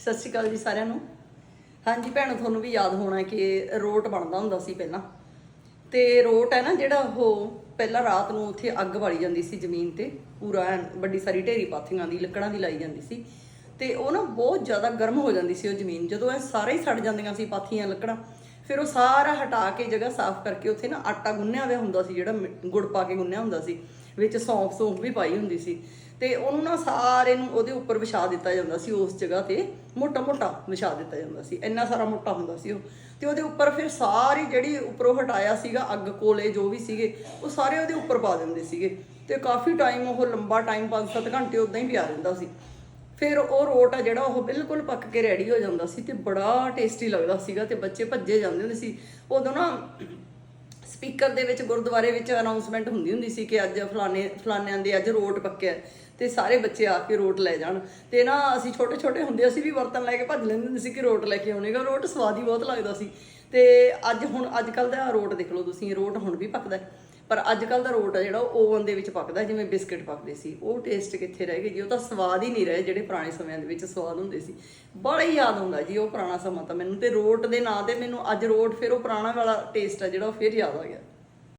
ਸਤਿ ਸ਼੍ਰੀ ਅਕਾਲ ਜੀ ਸਾਰਿਆਂ ਨੂੰ। ਹਾਂਜੀ ਭੈਣੋ, ਤੁਹਾਨੂੰ ਵੀ ਯਾਦ ਹੋਣਾ ਕਿ ਰੋਟ ਬਣਦਾ ਹੁੰਦਾ ਸੀ ਪਹਿਲਾਂ। ਤੇ ਰੋਟ ਹੈ ਨਾ ਜਿਹੜਾ ਉਹ ਪਹਿਲਾਂ ਰਾਤ ਨੂੰ ਉੱਥੇ ਅੱਗ ਬਾਲੀ ਜਾਂਦੀ ਸੀ ਜ਼ਮੀਨ ਤੇ। ਪੂਰਾ ਐਨ ਵੱਡੀ ਸਾਰੀ ਢੇਰੀ ਪਾਥੀਆਂ ਦੀ, ਲੱਕੜਾਂ ਦੀ ਲਾਈ ਜਾਂਦੀ ਸੀ। ਤੇ ਉਹ ਨਾ ਬਹੁਤ ਜ਼ਿਆਦਾ ਗਰਮ ਹੋ ਜਾਂਦੀ ਸੀ ਉਹ ਜ਼ਮੀਨ। ਜਦੋਂ ਇਹ ਸਾਰੇ ਹੀ ਸੜ ਜਾਂਦੀਆਂ ਸੀ ਪਾਥੀਆਂ, ਲੱਕੜਾਂ ਫਿਰ ਉਹ ਸਾਰਾ ਹਟਾ ਕੇ ਜਗ੍ਹਾ ਸਾਫ਼ ਕਰਕੇ ਉੱਥੇ ਨਾ ਆਟਾ ਗੁੰਨਿਆ ਹੋਇਆ ਹੁੰਦਾ ਸੀ, ਜਿਹੜਾ ਮਿ- ਗੁੜ ਪਾ ਕੇ ਗੁੰਨਿਆ ਹੁੰਦਾ ਸੀ, ਵਿੱਚ ਸੌਂਫ ਸੌਂਫ ਵੀ ਪਾਈ ਹੁੰਦੀ ਸੀ। ਤੇ ਉਹਨੂੰ ਨਾ ਸਾਰੇ ਨੂੰ ਉਹਦੇ ਉੱਪਰ ਵਿਛਾ ਦਿੱਤਾ ਜਾਂਦਾ ਸੀ, ਉਸ ਜਗ੍ਹਾ ਤੇ ਮੋਟਾ ਮੋਟਾ ਵਿਛਾ ਦਿੱਤਾ ਜਾਂਦਾ ਸੀ, ਇੰਨਾ ਸਾਰਾ ਮੋਟਾ ਹੁੰਦਾ ਸੀ ਉਹ। ਤੇ ਉਹਦੇ ਉੱਪਰ ਫਿਰ ਸਾਰੀ ਜਿਹੜੀ ਉੱਪਰੋਂ ਹਟਾਇਆ ਸੀਗਾ, ਅੱਗ ਕੋਲੇ ਜੋ ਵੀ ਸੀਗੇ, ਉਹ ਸਾਰੇ ਉਹਦੇ ਉੱਪਰ ਪਾ ਦਿੰਦੇ ਸੀਗੇ। ਤੇ ਕਾਫੀ ਟਾਈਮ ਉਹ ਲੰਬਾ ਟਾਈਮ 5-7 ਘੰਟੇ ਉਦਾਂ ਹੀ ਪਿਆ ਰਹਿੰਦਾ ਸੀ। ਫਿਰ ਉਹ ਰੋਟ ਆ ਜਿਹੜਾ ਉਹ ਬਿਲਕੁਲ ਪੱਕ ਕੇ ਰੈਡੀ ਹੋ ਜਾਂਦਾ ਸੀ ਤੇ ਬੜਾ ਟੇਸਟੀ ਲੱਗਦਾ ਸੀਗਾ ਤੇ ਬੱਚੇ ਭੱਜੇ ਜਾਂਦੇ ਹੁੰਦੇ ਸੀ। ਉਦੋਂ ਨਾ ਸਪੀਕਰ ਦੇ ਵਿੱਚ ਗੁਰਦੁਆਰੇ ਵਿੱਚ ਅਨਾਉਂਸਮੈਂਟ ਹੁੰਦੀ ਹੁੰਦੀ ਸੀ ਕਿ ਅੱਜ ਫਲਾਣੇ, ਫਲਾਣਿਆਂ ਦੇ ਅੱਜ ਰੋਟ ਪੱਕਿਆ ਤੇ ਸਾਰੇ ਬੱਚੇ ਆ ਕੇ ਰੋਟ ਲੈ ਜਾਣ। ਤੇ ਨਾ ਅਸੀਂ ਛੋਟੇ ਛੋਟੇ ਹੁੰਦੇ ਅਸੀਂ ਵੀ ਬਰਤਨ ਲੈ ਕੇ ਭੱਜ ਲੈਂਦੇ ਹੁੰਦੇ ਸੀ ਕਿ ਰੋਟ ਲੈ ਕੇ ਆਉਣੇਗਾ। ਰੋਟ ਸਵਾਦ ਹੀ ਬਹੁਤ ਲੱਗਦਾ ਸੀ। ਤੇ ਅੱਜ ਹੁਣ, ਅੱਜ ਕੱਲ ਦਾ ਰੋਟ ਦੇਖ ਲਓ ਤੁਸੀਂ, ਰੋਟ ਹੁਣ ਵੀ ਪੱਕਦਾ ਪਰ ਅੱਜ ਕੱਲ ਦਾ ਰੋਟ ਆ ਜਿਹੜਾ, ਉਹ ਓਵਨ ਦੇ ਵਿੱਚ ਪੱਕਦਾ, ਜਿਵੇਂ ਬਿਸਕਟ ਪੱਕਦੇ ਸੀ। ਉਹ ਟੇਸਟ ਕਿੱਥੇ ਰਹਿ ਗਏ ਜੀ? ਉਹ ਤਾਂ ਸਵਾਦ ਹੀ ਨਹੀਂ ਰਹੇ ਜਿਹੜੇ ਪੁਰਾਣੇ ਸਮਿਆਂ ਦੇ ਵਿੱਚ ਸਵਾਦ ਹੁੰਦੇ ਸੀ। ਬੜਾ ਹੀ ਯਾਦ ਹੁੰਦਾ ਜੀ ਉਹ ਪੁਰਾਣਾ ਸਮਾਂ ਤਾਂ ਮੈਨੂੰ। ਤੇ ਰੋਟ ਦੇ ਨਾਂ ਤੇ ਮੈਨੂੰ ਅੱਜ ਰੋਟ, ਫਿਰ ਉਹ ਪੁਰਾਣਾ ਵਾਲਾ ਟੇਸਟ ਆ ਜਿਹੜਾ, ਉਹ ਫਿਰ ਯਾਦ ਆ ਗਿਆ।